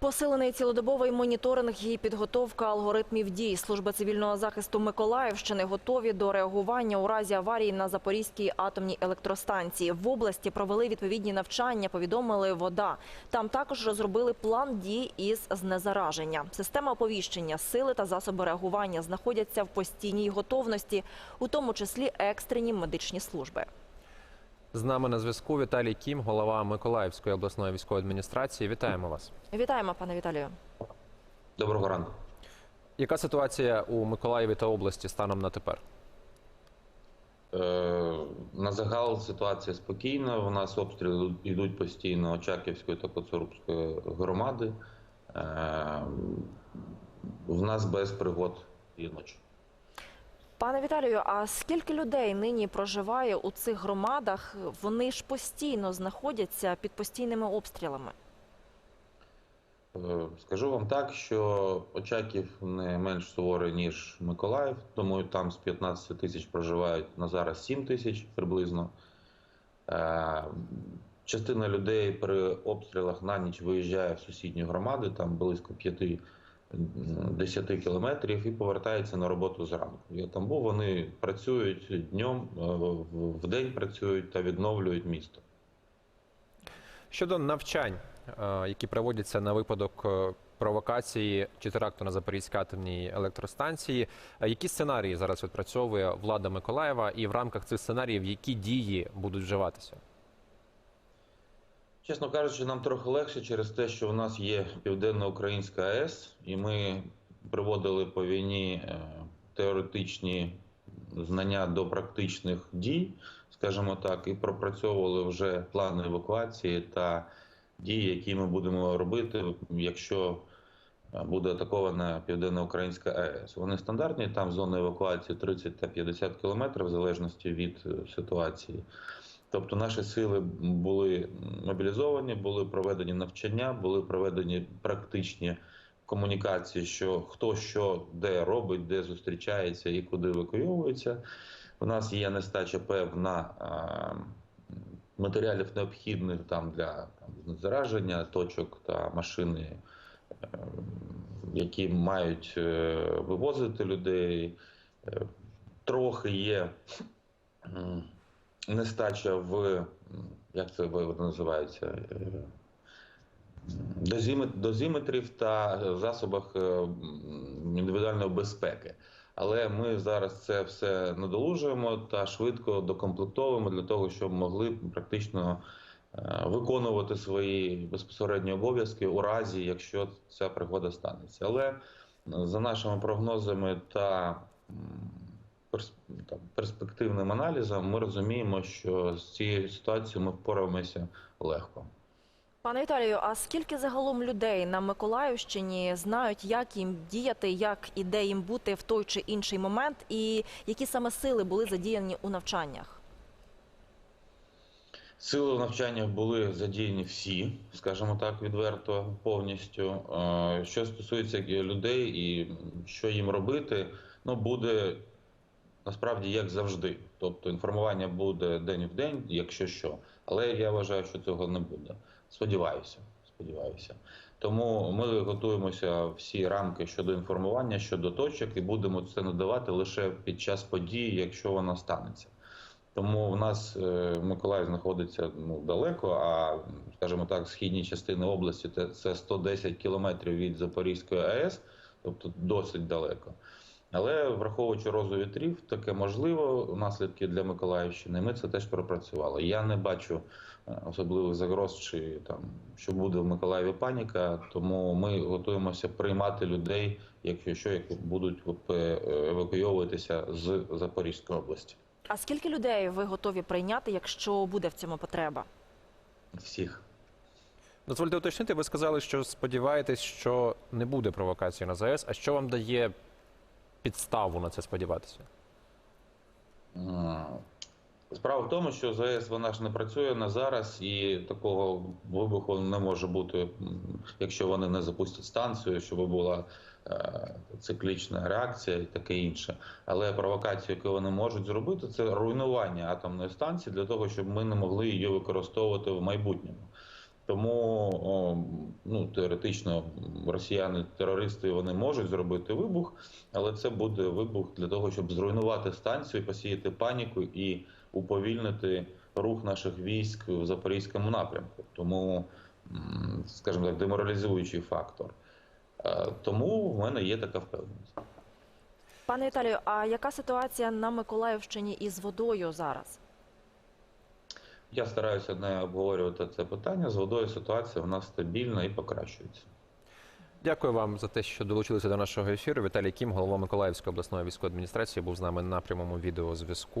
Посилений цілодобовий моніторинг і підготовка алгоритмів дій. Служба цивільного захисту Миколаївщини готові до реагування у разі аварії на Запорізькій атомній електростанції. В області провели відповідні навчання, повідомили вода. Там також розробили план дій із знезараження. Система оповіщення, сили та засоби реагування знаходяться в постійній готовності, у тому числі екстрені медичні служби. З нами на зв'язку Віталій Кім, голова Миколаївської обласної військової адміністрації. Вітаємо вас. Вітаємо, пане Віталію. Доброго ранку. Яка ситуація у Миколаєві та області станом на тепер? Е, на загал ситуація спокійна. У нас обстріли йдуть постійно Очаківської та Коцурубської громади. Е, в нас без пригод і ночі. Пане Віталію, а скільки людей нині проживає у цих громадах? Вони ж постійно знаходяться під постійними обстрілами. Е, Скажу вам так, що Очаків не менш суворий, ніж Миколаїв, тому там з 15 тисяч проживають на зараз 7 тисяч приблизно. Е, Частина людей при обстрілах на ніч виїжджає в сусідні громади, там близько 5-10 кілометрів, і повертається на роботу зранку. Я там був, вони працюють днем, е, в- вдень працюють та відновлюють місто. Щодо навчань, е, які проводяться на випадок е, провокації чи теракту на Запорізькій атомній електростанції, які сценарії зараз відпрацьовує влада Миколаєва, і в рамках цих сценаріїв які дії будуть вживатися? Чесно кажучи, нам трохи легше через те, що у нас є Південноукраїнська АЕС, і ми приводили по війні е, теоретичні знання до практичних дій, скажімо так, і пропрацьовували вже плани евакуації та дії, які ми будемо робити, якщо е, буде атакована Південноукраїнська АЕС. Вони стандартні, там зона евакуації 30 та 50 кілометрів, в залежності від е, ситуації. Тобто наші сили були мобілізовані, були проведені навчання, були проведені практичні комунікації, що хто що де робить, де зустрічається і куди евакуйовується. У нас є нестача певна матеріалів необхідних там для там, зараження точок та машини, е, які мають е, вивозити людей. Е, Трохи є. Нестача в як це називається е, дозіметрів та засобах е, індивідуальної безпеки. Але ми зараз це все надолужуємо та швидко докомплектовуємо для того, щоб могли практично е, виконувати свої безпосередні обов'язки у разі, якщо ця пригода станеться. Але е, за нашими прогнозами та перспективним аналізом, ми розуміємо, що з цією ситуацією ми впораємося легко. Пане Віталію, а скільки загалом людей на Миколаївщині знають, як їм діяти, як і де їм бути в той чи інший момент, і які саме сили були задіяні у навчаннях? Сили в навчаннях були задіяні всі, скажімо так, відверто повністю. Е, Що стосується людей і що їм робити, ну буде насправді як завжди. Тобто інформування буде день в день, якщо що. Але я вважаю, що цього не буде. Сподіваюся. Сподіваюся. Тому ми готуємося всі рамки щодо інформування, щодо точок, і будемо це надавати лише під час події, якщо вона станеться. Тому в нас е, Миколаїв знаходиться ну, далеко, а скажімо так, східні частини області це- це 110 кілометрів від Запорізької АЕС, тобто досить далеко. Але враховуючи розу вітрів, таке можливо, наслідки для Миколаївщини. Ми це теж пропрацювали. Я не бачу е, особливих загроз, чи там що буде в Миколаєві паніка. Тому ми готуємося приймати людей, якщо що, які будуть е, евакуйовуватися з Запорізької області. А скільки людей ви готові прийняти, якщо буде в цьому потреба? Всіх. Дозвольте уточнити, ви сказали, що сподіваєтесь, що не буде провокації на ЗАЕС. А що вам дає підставу на це сподіватися? Справа в тому, що ЗАЕС вона ж не працює на зараз, і такого вибуху не може бути, якщо вони не запустять станцію, щоб була е, циклічна реакція і таке інше. Але провокацію, яку вони можуть зробити, це руйнування атомної станції для того, щоб ми не могли її використовувати в майбутньому. Тому ну, теоретично росіяни-терористи вони можуть зробити вибух, але це буде вибух для того, щоб зруйнувати станцію, посіяти паніку і уповільнити рух наших військ в запорізькому напрямку. Тому, скажімо так, деморалізуючий фактор. Е, Тому в мене є така впевненість. Пане Віталію, а яка ситуація на Миколаївщині із водою зараз? Я стараюся не обговорювати це питання. З водою ситуація в нас стабільна і покращується. Дякую вам за те, що долучилися до нашого ефіру. Віталій Кім, голова Миколаївської обласної військової адміністрації, був з нами на прямому відеозв'язку.